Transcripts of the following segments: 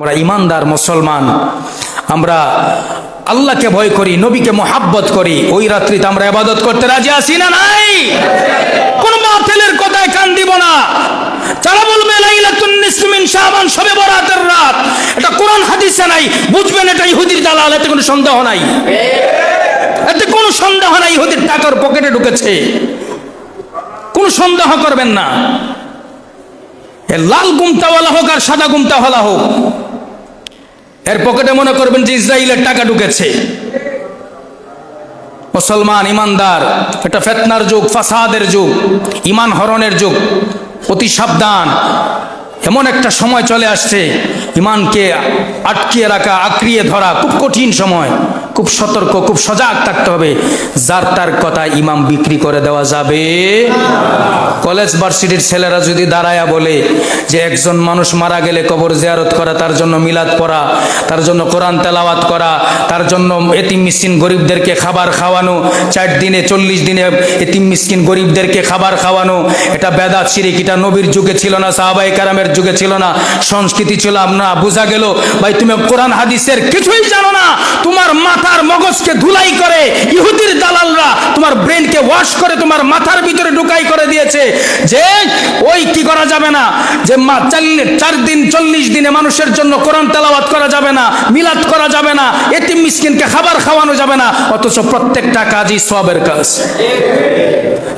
আমরা ইমানদার মুসলমান, আমরা আল্লাহকে ভয় করি, নবীকে মোহাব্বত করি, ওই রাত্রিতে আমরা ইবাদত করতে রাজি আসি না নাই? কোন বাতিলের কথায় কান দিব না। যারা বলবে, লাইলাতুন নিসফি মিন শাবান, সবে বরাতের রাত। এটা কোরআন হাদিসে নাই। বুঝবেন এটা ইহুদির দালাল, এতে কোনো সন্দেহ নাই। এতে কোনো সন্দেহ নাই, ইহুদির টাকার পকেটে ঢুকেছে। কোনো সন্দেহ করবেন না। লাল গুমতাওয়ালা হোক আর সাদা গুমতাওয়ালা হোক এর পকেটে মনে করবেন যে ইসরায়েলের টাকা ঢুকেছে। মুসলমান, ইমানদার, এটা ফেতনার যুগ, ফাসাদের যুগ, ইমান হরণের যুগ, অতি সাবধান। এমন একটা সময় চলে আসছে, ইমানকে আটকিয়ে রাখা, আঁকড়িয়ে ধরা, খুব কঠিন সময়। খুব সতর্ক, খুব সজাগ থাকতে হবে। যার তার কথা ইমাম বিক্রি করে দেওয়া যাবে। কলেজ ভার্সিটির ছেলেরা যদি দাঁড়ায়া বলে যে একজন মানুষ মারা গেলে কবর জিয়ারত করা, তার জন্য মিলাদ পড়া, তার জন্য কোরআন তেলাওয়াত করা, তার জন্য এতিম মিসকিন গরিবদেরকে খাবার খাওয়ানো, চার দিনে, চল্লিশ দিনে এতিম মিসকিন গরিবদেরকে খাবার খাওয়ানো, এটা বেদাত শিরিক, এটা নবীর যুগে ছিল না সাহাবাই কারামের যুগে ছিল না, সংস্কৃতি ছিল না, বোঝা গেল, ভাই তুমি কোরআন, হাদিসের কিছুই জানো না, তোমার মাথার মগজকে ধুলাই করে ইহুদির দালালরা তোমার ব্রেনকে ওয়াশ করে তোমার মাথার ভিতরে ঢুকাই করে দিয়েছে। যে, ওই কি করা যাবে না? যে মা চার- দিন, চল্লিশ দিনে মানুষের জন্য কোরআন তেলাওয়াত করা যাবে না, মিলাদ করা যাবে না, এতিম মিসকিনকে খাবার খাওয়ানো যাবে না, অথচ প্রত্যেকটা কাজই সবের কাজ।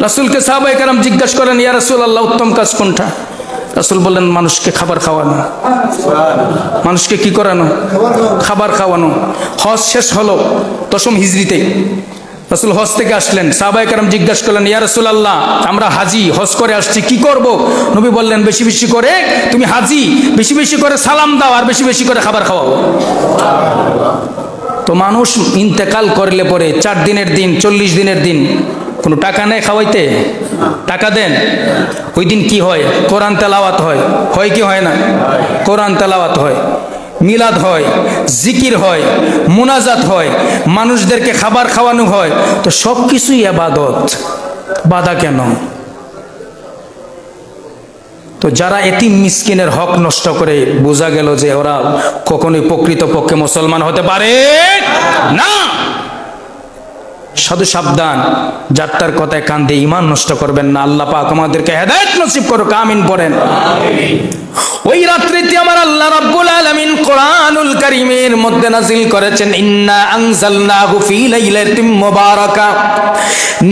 রাসুলকে সাহাবাই কারাম জিজ্ঞাসা করেন, ইয়া রাসুল আল্লাহ উত্তম কাজ কোনটা? রাসুল বললেন, মানুষকে খাবার খাওয়ানো। মানুষকে কি করানো? খাবার খাওয়ানো। হজ শেষ হলো দশম হিজড়িতে। রাসুল হজ থেকে আসলেন। সাহাবাই কারাম জিজ্ঞাসা করলেন, ইয়া রাসুল আল্লাহ আমরা হাজি, হজ করে আসছি, কি করব? নবী বললেন, বেশি বেশি করে তুমি হাজি, বেশি বেশি করে সালাম দাও আর বেশি বেশি করে খাবার খাওয়াও। তো মানুষ ইন্তেকাল করলে পরে চার দিনের দিন, চল্লিশ দিনের দিন কোনো টাকা নেই খাওয়াইতে? টাকা দেন। ওই দিন কি হয়? কোরআন তেলাওয়াত হয়। হয় কি হয় না? কোরআন তেলাওয়াত হয়। মিলাদ হয়, জিকির হয়, মোনাজাত হয়, মানুষদেরকে খাবার খাওয়ানো হয়। তো সব কিছুই আবাদত বাধা কেন? তো যারা এতিম মিসকিনের হক নষ্ট করে বোঝা গেল যে ওরা কখনোই প্রকৃত পক্ষে মুসলমান হতে পারে না। সাধু সাবধান যার তার কথায় কান দিয়ে ইমান নষ্ট করবেন না। আল্লাহ পাক আমাদেরকে হেদায়েত নসিব করো কামিন পড়েন। ওই রাত্রিতে আমার আল্লাহ রাব্বুল আলামিন কোরআনুল কারীমের মধ্যে নাজিল করেছেন, ইন্না আনজালনাহু ফি লাইলাতিন মুবারাকা।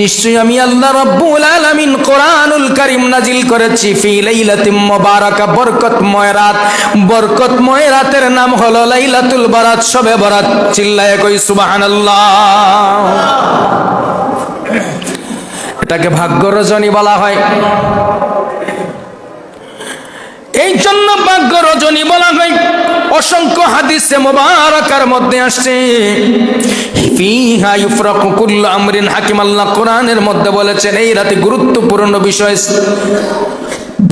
নিশ্চয়ই আমি আল্লাহ রাব্বুল আলামিন কোরআনুল কারীম নাজিল করেছি, ফি লাইলাতিন মুবারাকা, বরকতময় রাত। বরকতময় রাতের নাম হলো লাইলাতুল বারাত শবে বরাত, চিল্লায়ে কই সুবহানাল্লাহ। এটাকে ভাগ্য রজনী বলা হয়। এই জন্য ভাগ্য রজনী বলা হয়। অসংখ্য হাদিসে মোবারকার মধ্যে আসছে। ফিহা আমরিন হাকিম আল্লাহ কোরআনের মধ্যে বলেছেন, এই রাতে গুরুত্বপূর্ণ বিষয়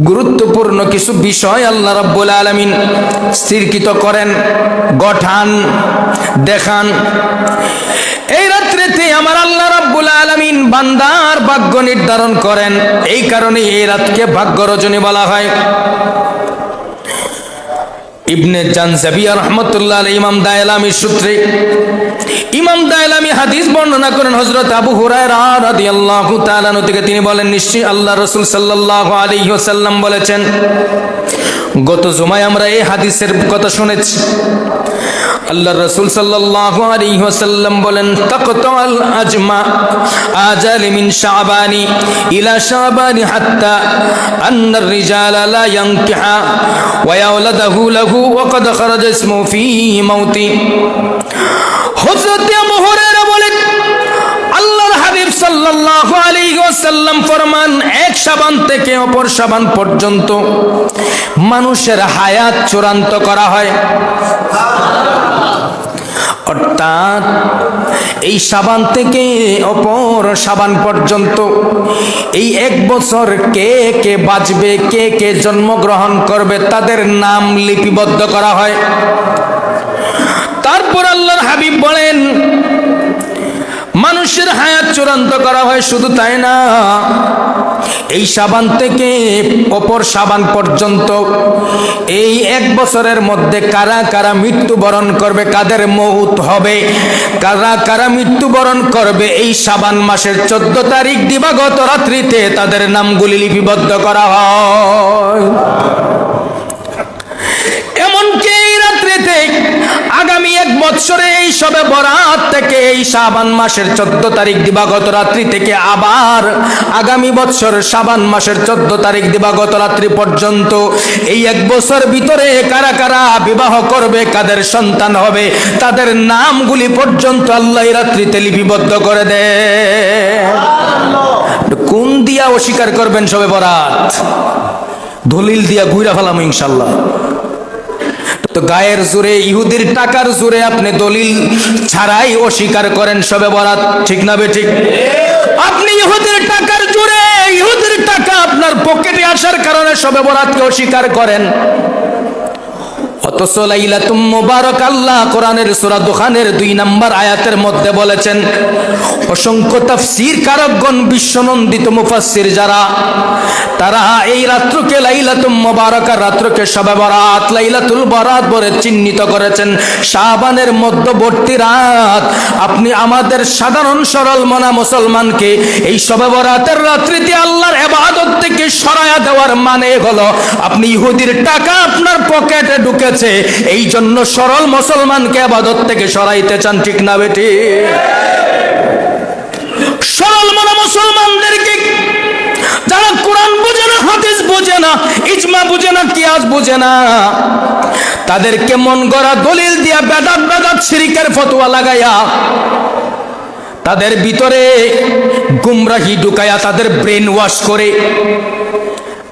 গুরুত্বপূর্ণ কিছু বিষয় আল্লাহ রাব্বুল আলামিন স্থিরকৃত করেন, গঠান, দেখান। এই রাত্রিতে আমার আল্লাহ রাব্বুল আলামিন বান্দার ভাগ্য নির্ধারণ করেন। এই কারণে এই রাতকে ভাগ্য রজনী বলা হয়। ইবনে জানজাবিয়া রহমতুল্লাহ ইমাম দায়লামি সূত্রে হাদিস বর্ণনা করেন হযরত আবু হুরায়রা রাদিয়াল্লাহু তাআলা আনহু থেকে তিনি বলেন নিশ্চয়ই আল্লাহ রাসূল সাল্লাল্লাহু আলাইহি ওয়াসাল্লাম বলেছেন গত জুমায় আমরা এই হাদিসের কথা শুনেছি আল্লাহ রসুল সাল্লাল্লাহু আলাইহি ওয়াসাল্লাম বলেন তাকতাল আজমা আজাল মিন শাবানি ইলা শাবানি হাত্তা আন الرجال لا ينكح ويولده له وقد خرج اسمه في موتي হযরত ওয়াসাল্লাম ফরমান এক সাবান থেকে অপর সাবান পর্যন্ত মানুষের হায়াত চূড়ান্ত করা হয়। অর্থাৎ এই সাবান থেকে অপর সাবান পর্যন্ত এই এক বছর কে কে বাঁচবে, কে কে জন্মগ্রহণ করবে, তাদের নাম লিপিবদ্ধ করা হয়। তারপর আল্লাহর হাবিব বলেন মানুষের হায়াত চূড়ান্ত করা হয়, শুধু তাই না? এই সাবান থেকে অপর সাবান পর্যন্ত এই এক বছরের মধ্যে কারা কারা মৃত্যুবরণ করবে, কাদের মৌত হবে, কারা কারা মৃত্যুবরণ করবে, এই সাবান মাসের চোদ্দ তারিখ দিবাগত রাত্রিতে তাদের নামগুলি লিপিবদ্ধ করা হয়। এমনকি এই রাত্রিতে এক বৎসরে এই সবে বরাত থেকে এই শাবান মাসের চোদ্দ তারিখ দিবাগত রাত্রি থেকে আবার আগামী বৎসর শাবান মাসের চোদ্দ তারিখ দিবাগত রাত্রি পর্যন্ত। এই এক বছর ভিতরে কারা কারা বিবাহ করবে, কাদের সন্তান হবে, তাদের নামগুলি পর্যন্ত আল্লাহ রাত্রিতে লিপিবদ্ধ করে দেয় কোন দিয়া অস্বীকার করবেন সবে বরাত? দলিল দিয়া ঘুরা ফেলাম ইনশাল্লাহ। তো গায়ের জোরে, ইহুদির টাকার জোরে আপনি দলিল ছাড়াই অস্বীকার করেন সবে বরাত, ঠিক না বেঠিক আপনি ইহুদির টাকার জোরে, ইহুদির টাকা আপনার পকেটে আসার কারণে সবে বরাতকে অস্বীকার করেন। চিহ্নিত করেছেন। শাবানের মধ্যবর্তী রাত, আপনি আমাদের সাধারণ সরল মনা মুসলমানকে এই শবে বরাতের রাত্রিতে আল্লাহর ইবাদত থেকে সরায়া দেওয়ার মানে হলো, আপনি ইহুদির টাকা আপনার পকেটে ঢুকেছে এই জন্য সরল মুসলমানকে আবাদত থেকে সরাইতে চান, ঠিক না বেটি? সরল মনা মুসলমানদেরকে যারা কোরআন বোঝে না, হাদিস বোঝে না, ইজমা বুঝে না, কিয়াস বুঝে না, তাদেরকে মন গড়া দলিল দিয়া বেদাত বেদাত শিরিকের ফতোয়া লাগাইয়া তাদের ভিতরে গুমরাহি ঢুকায়া তাদের ব্রেন ওয়াশ করে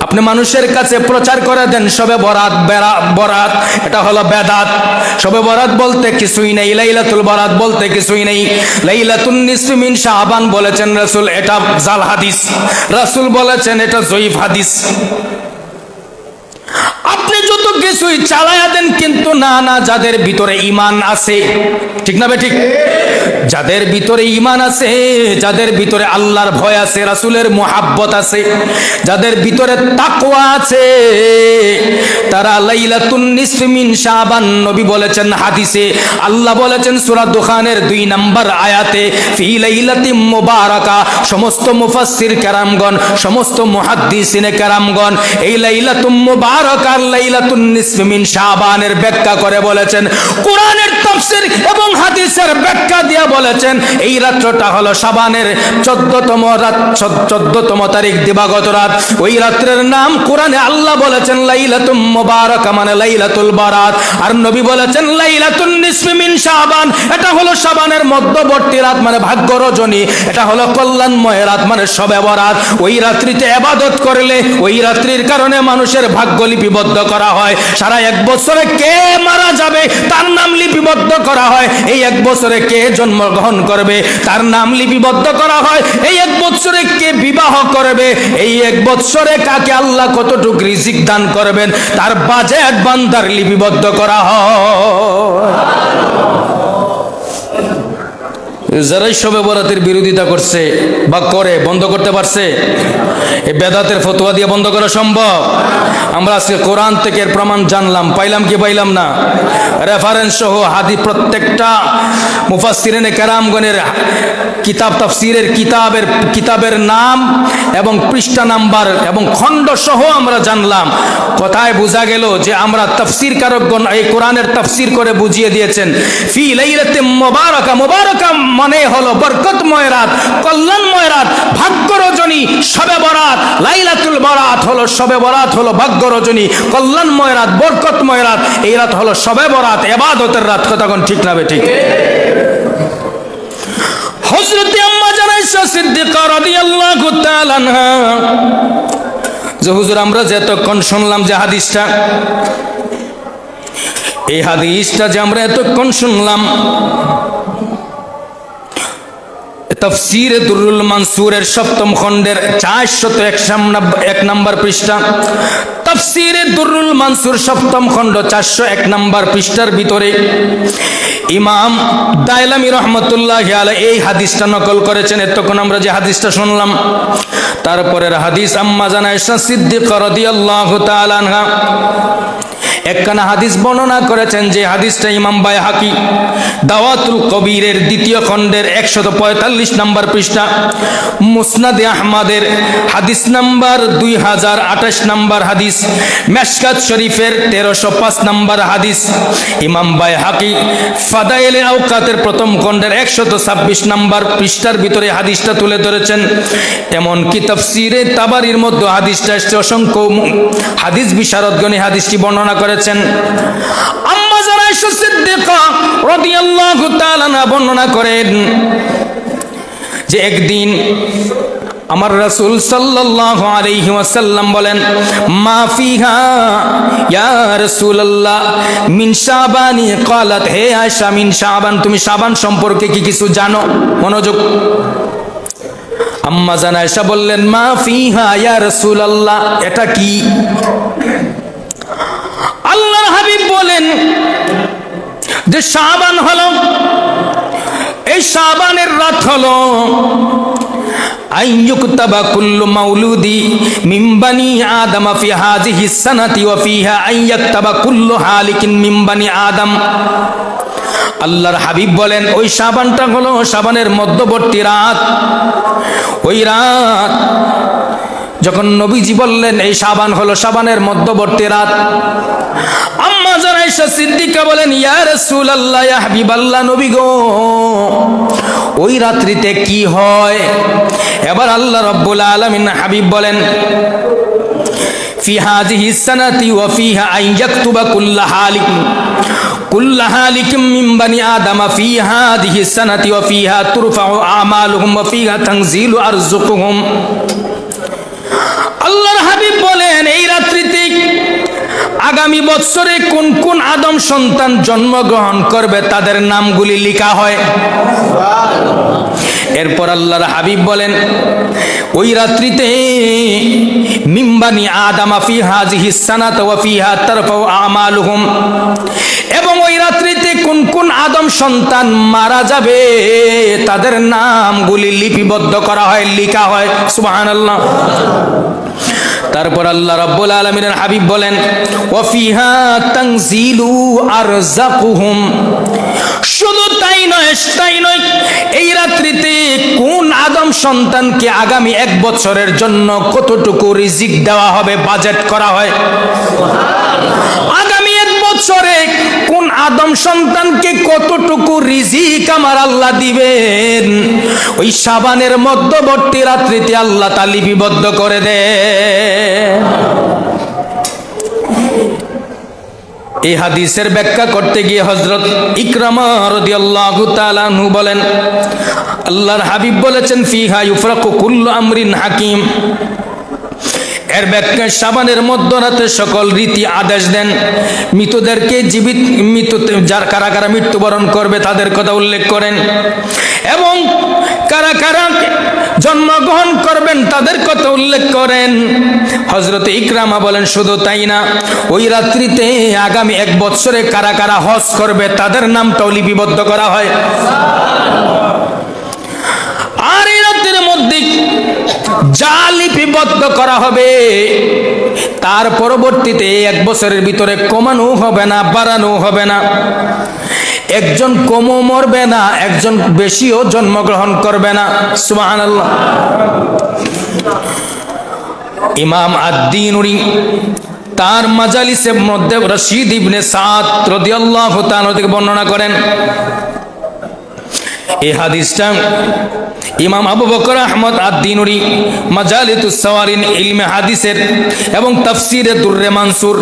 আপনি মানুষের কাছে প্রচার করে দেন, সবে বরাত বরাত, এটা হলো বেদাত। সবে বরাত বলতে কিছুই নেই, লাইলাতুল বরাত বলতে কিছুই নেই। লাইলাতুন নিসমিন মিন শাবান বলেছেন রাসূল, এটা জাল হাদিস। রাসূল বলেছেন, এটা জয়ীফ হাদিস। আপনি যত কিছুই চালায়া দেন, কিন্তু না না, যাদের ভিতরে ইমান আছে, ঠিক না ঠিক? যাদের ভিতরে ইমান আছে, যাদের ভিতরে আল্লাহর ভয় আছে, রাসূলের মোহাব্বত আছে, যাদের ভিতরে তাকওয়া আছে, তারা লাইলাতুন নিসফি মিন শাবান, নবী বলেছেন হাদিসে, আল্লাহ বলেছেন সূরা দুখানের দুই নাম্বার আয়াতে, ফি লাইলাতিম মুবারাকা, সমস্ত মুফাসসির কেরামগণ, সমস্ত মুহাদ্দিসিনে কেরামগণ, এই লাইলাতুম মুবারাকা আর লাইলাতুন নিসফি মিন ব্যাখ্যা করে বলেছেন, কোরআনের তাফসীর এবং হাদিসের ব্যাখ্যা দিয়া বলেছেন, এই রাত্রটা হলো শাবানের চোদ্দতম রাত চোদ্দতম তারিখ, দিবাগত রাত। ওই রাত্রের নাম কোরআনে আল্লাহ বলেছেন, লাইলাতুম মানে লাইলাতুল বারাত। আর নবী বলেছেন, লাইলাতুন শাবান। এটা হলো শাবানের মধ্যবর্তী রাত মানে ভাগ্য রজনী এটা হলো কল্যাণময় রাত মানে শবে বরাত ওই রাত্রিতে ইবাদত করলে, ওই রাত্রির কারণে মানুষের ভাগ্য লিপিবদ্ধ করা হয়। সারা এক বছরে কে মারা যাবে, তার নাম লিপিবদ্ধ করা হয়। এই এক বছরে কে জন্মগ্রহণ করবে, তার নাম লিপিবদ্ধ করা হয়। এই এক বছরে কে বিবাহ করবে, এই এক বছরে কাকে আল্লাহ কতটুকু রিজিক দান করবেন, তার বাজেট বান্দার লিপিবদ্ধ করা হয়। যারাই শবে বরাতের বিরোধিতা করছে বা করে, বন্ধ করতে পারছে, এই বেদাতের ফতোয়া দিয়ে বন্ধ করা সম্ভব। আমরা আজকে কোরআন থেকে প্রমাণ জানলাম, পাইলাম কি পাইলাম না? রেফারেন্স সহ হাদি প্রত্যেকটা মুফাসসিরিনে কেরামগণের কিতাব তাফসিরের কিতাবের কিতাবের নাম এবং পৃষ্ঠা নাম্বার এবং খণ্ড সহ আমরা জানলাম। কথায় বোঝা গেল যে আমরা তাফসির কারকগণ এই কোরআনের তাফসির করে বুঝিয়ে দিয়েছেন। ফি লাইলাতে মুবারাকা মুবারাকা মানে হলো বরকতময় রাত, কল্যাণময় রাত ভাগ্য রজনী শবে বরাত, লাইলাতুল বরাত হলো শবে বরাত হলো ভাগ্য রজনী কল্যাণময় রাত, বরকতময় রাত, এই রাত হলো শবে বরাত, এবাদতের রাত কতক্ষণ ঠিক না ঠিক? হজরতে আম্মা জানাইশা সিদ্দিকা রাদিয়াল্লাহু তাআলা আনহা। যে হুজুর, আমরা যে এতক্ষণ শুনলাম যে হাদিসটা, এই হাদিসটা যে আমরা এতক্ষণ শুনলাম তফসিরে দুরুল মানসুরের সপ্তম খণ্ডের চারশত এক নম্বর পৃষ্ঠা। তাফসিরে দুরুল মানসুর সপ্তম খণ্ড চারশো এক নম্বর পৃষ্ঠার ভিতরে ইমাম দাইলামি রহমতুল্লাহ আলাই এই হাদিসটা নকল করেছেন। এতক্ষণ আমরা যে হাদিসটা শুনলাম তারপরের হাদিস আম্মা জানায় সিদ্দিক রাদিয়াল্লাহু তাআলা আনহা। একখানা হাদিস বর্ণনা করেছেন যে হাদিসটা ইমাম বাই হাকি দাওয়াতুল কবিরের দ্বিতীয় খণ্ডের একশত পঁয়তাল্লিশ নম্বর পৃষ্ঠা, মুসনাদে আহমাদের হাদিস নাম্বার দুই হাজার আঠাশ নম্বর হাদিস, মেশকাত শরীফের তেরোশো পাঁচ নম্বর হাদিস, ইমাম বাই হাকি ফাদাইলে আউকাতের প্রথম খণ্ডের একশত ছাব্বিশ নম্বর পৃষ্ঠার ভিতরে হাদিসটা তুলে ধরেছেন। এমনকি তফসিরে তাবারির মধ্যে হাদিসটা এসছে, অসংখ্য হাদিস বিশারদগণী হাদিসটি বর্ণনা করেছেন। আম্মা যারা আয়েশা সিদ্দিকা রাদিয়াল্লাহু তাআলা বর্ণনা করেন যে একদিন আমার রাসূল সাল্লাল্লাহু আলাইহি ওয়াসাল্লাম বলেন, মা ফিহা, ইয়া রাসূলুল্লাহ, মিন শাবানি? ক্বালাত হে আয়েশা, মিন শাবান, তুমি শাবান সম্পর্কে কি কিছু জানো? মনোযোগ। আম্মা জান আয়েশা বললেন, মা ফিহা, ইয়া রাসূলুল্লাহ, এটা কি? আল্লাহর হাবিব বলেন, যে শাবান হলো এই সাবানের রাত হলো। আদম ফি হাযিহি সানাতি ওয়া ফিহা আইয়াকতাবা কুল্লু হালিকিন মিন বানি আদম। আল্লাহর হাবিব বলেন, ওই সাবানটা হলো সাবানের মধ্যবর্তী রাত। ওই রাত যখন নবীজি বললেন এই সাবান হলো সাবানের মধ্যবর্তী রাত আম্মা জানাইশা সিদ্দিকা বলেন ইয়া রাসূলুল্লাহ ইয়া হাবিবাল্লাহ নবী গো ওই রাত্রিতে কি হয় এবার আল্লাহ রাব্বুল আলামিন হাবিব বলেন في هذه السنة وفيها أن يكتب كل حالك كل حالك من بني آدم في هذه السنة وفيها ترفع أعمالهم وفيها تنزيل أرزقهم আল্লাহর হাবিব বলেন, এই রাত্রিতে আগামী বছরে কোন কোন আদম সন্তান জন্মগ্রহণ করবে, তাদের নামগুলি লেখা হয়। এরপর আল্লাহর হাবিব বলেন, ওই রাত্রিতে মিম্বানি আদামা ফি হাজিহি সানাত ওয়া ফিহা তারফাউ আমালুহুম। এবং ওই রাত্রিতে কোন কোন আদম সন্তান মারা যাবে, তাদের নামগুলি লিপিবদ্ধ করা হয়, লিখা হয়। সুবহানাল্লাহ। তারপর আল্লাহ রাব্বুল আলামিনের হাবিব বলেন, ওয়াফিহা তানজিলু আরযাকুহুম। শুধু তাই নয় তাই নয়, এই রাত্রিতে কোন আদম সন্তানকে আগামী এক বছরের জন্য কতটুকু রিজিক দেওয়া হবে, বাজেট করা হয়? বছরে কোন আদম সন্তানকে কতটুকু রিজিক আমার আল্লাহ দিবেন? ওই সাবানের মধ্যবর্তী রাত্রিতে আল্লাহ তা লিপিবদ্ধ করে দে। এই হাদিসের ব্যাখ্যা করতে গিয়ে হজরত ইকরামা রাদিয়াল্লাহু তাআলা আনহু বলেন, আল্লাহর হাবিব বলেছেন, ফিহা ইউফরাকু কুল্লু আমরিন হাকিম। এর ব্যাখ্যা সাবানের মধ্যরাতে সকল রীতি আদেশ দেন। মৃতদেরকে জীবিত, মৃত, যার কারা কারা মৃত্যুবরণ করবে তাদের কথা উল্লেখ করেন। এবং কারা কারা জন্মগ্রহণ করবেন তাদের কথা উল্লেখ করেন। হজরত ইকরামা বলেন, শুধু তাই না, ওই রাত্রিতে আগামী এক বছরে কারা কারা হজ করবে তাদের নামটাও লিপিবদ্ধ করা হয়। আর এই রাত্রের করা হবে। তার পরবর্তীতে এক বছরের ভিতরে কমানো হবে না, বাড়ানো হবে না। একজন কমও মরবে না, একজন বেশিও জন্মগ্রহণ করবে না। সুবাহান ইমাম আদ্দিনুরি তার মাজালিসের মধ্যে রশিদ ইবনে সাদ রদিয়াল্লাহু বর্ণনা করেন এই হাদিসটা ইমাম আবু বকর আহমদ আদ্দিনুরি মাজালিতুস সাওয়ারিন ইলমে হাদিসের এবং তাফসিরে দুররে মানসুর।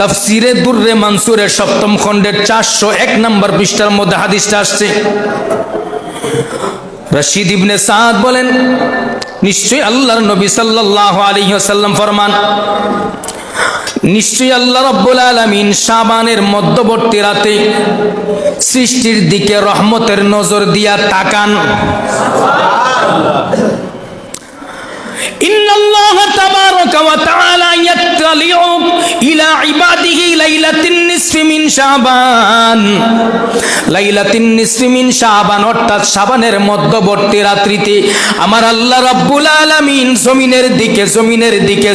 তাফসিরে দুররে মানসুরের সপ্তম খণ্ডের চারশো এক নম্বর পৃষ্ঠার মধ্যে হাদিসটা আসছে। রশিদ ইবনে সাদ বলেন, নিশ্চয়ই আল্লাহর নবী সাল্লাল্লাহু আলাইহি ওয়াসাল্লাম ফরমান নিশ্চয়ই আল্লাহ রব্বুল আলমিন সাবানের মধ্যবর্তী রাতে সৃষ্টির দিকে রহমতের নজর দিয়া তাকান। ইন্নাল্লাহ তাবারাকা ওয়া তাআলা ইয়াত্তালিউ মিলাদিহি লাইলাতিন অর্থাৎ মধ্যবর্তী রাত্রিতে আমার দিকে দিকে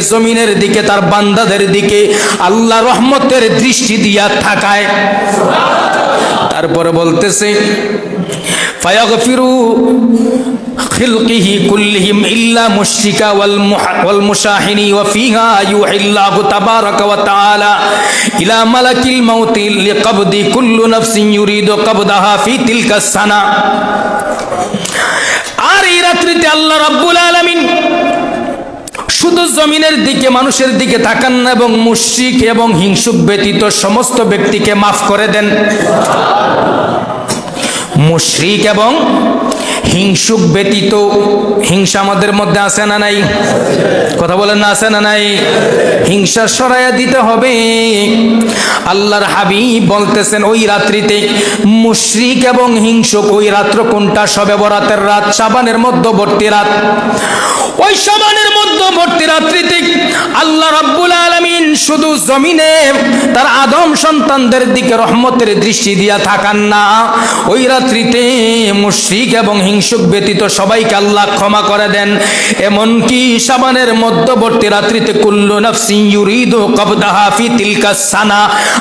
দিকে তার বান্দাদের দিকে আল্লাহ রহমতের দৃষ্টি দিয়া থাকায়। তারপরে বলতেছে, ফায়াগফিরু خلقه كلهم إلا مشركا والمح- والمشاحن وفيها يوحي الله تبارك وتعالى إلى ملك الموت لقبض كل نفس يريد قبضها في تلك السنة আর এই রাত্রিতে আল্লাহ রাব্বুল আলামিন শুধু জমিনের দিকে মানুষের দিকে তাকান না এবং মুশরিক এবং হিংসুক ব্যতীত সমস্ত ব্যক্তিকে মাফ করে দেন মুশরিক এবং হিংসুক ব্যতীত হিংসা আমাদের মধ্যে আছে না নাই? কথা বলেন না, আছে না নাই? হিংসা সরাইয়া দিতে হবে। আল্লাহর হাবিব বলতেছেন, ওই রাত্রিতে মুশরিক এবং হিংসুক, ওই রাত্র কোনটা? সবে বরাতের রাত, সাবানের মধ্যবর্তী রাত। ওই সাবানের মধ্যবর্তী রাত্রিতে আল্লাহ রাব্বুল আলামিন শুধু জমিনে তার আদম সন্তানদের দিকে রহমতের দৃষ্টি দিয়া থাকান না। ওই রাত্রিতে মুশরিক এবং হিংসুক ব্যতীত সবাইকে আল্লাহ ক্ষমা করে দেন। এমনকি সাবানের মধ্যবর্তী রাত্রিতে কুল্লু নাফসিন ইউরিদু কবদাহা ফি তিলকা সানা।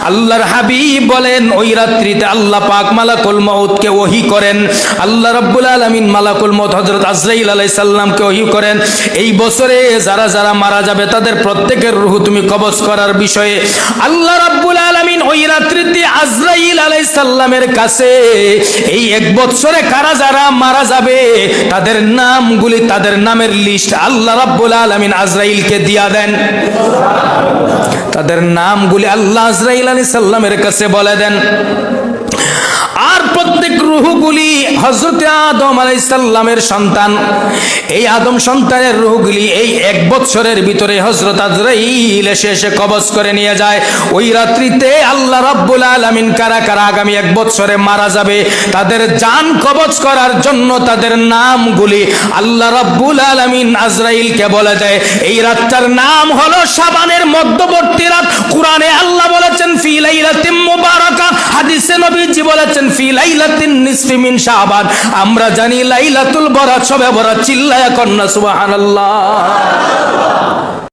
আল্লাহর হাবিব বলেন, ওই রাত্রিতে আল্লাহ পাক মালাকুল মউতকে ওহি করেন। আল্লাহ রাব্বুল আলামিন মালাকুল মউত হযরত আজরাইল আলাইহিস সালামকে ওহি করেন। এই বছরে যারা যারা মারা যাবে, তাদের প্রত্যেকের রূহ তুমি কবজ করার বিষয়ে আল্লাহ রাব্বুল আলামিন ওই রাত্রিতে আজরাইল আলাইহিস সালামের কাছে এই এক বছরে কারা যারা মারা যাবে, তাদের নামগুলি, তাদের নামের লিস্ট আল্লাহ রাব্বুল আলামিন আজরাইলকে দিয়া দেন। তাদের নামগুলি আল্লাহ আজরাইল আলাইহিস সালামের কাছে বলে দেন। আর প্রত্যেক রুহগুলি হজরত আদম আলাইসাল্লামের সন্তান। এই আদম সন্তানের রুহগুলি এই এক বছরের ভিতরে হজরত আজরাইল এসে এসে কবজ করে নিয়ে যায়। ওই রাত্রিতে আল্লাহ রাব্বুল আলামিন কারা কারা আগামী এক বছরে মারা যাবে, তাদের জান কবজ করার জন্য তাদের নামগুলি আল্লাহ রাব্বুল আলামিন আজরাইলকে বলে দেয়। এই রাতটার নাম হলো সাবানের মধ্যবর্তী রাত। কোরআনে আল্লাহ বলেছেন, ফি লাইলাতিন মুবারাকা। হাদিসে নবীজি বলেছেন, ফি লাইলাতিন নিসফি মিন শাবান। আমরা জানি লাইলাতুল বরাত সবে বরাত চিল্লায়া কন্যা, সুবহানাল্লাহ।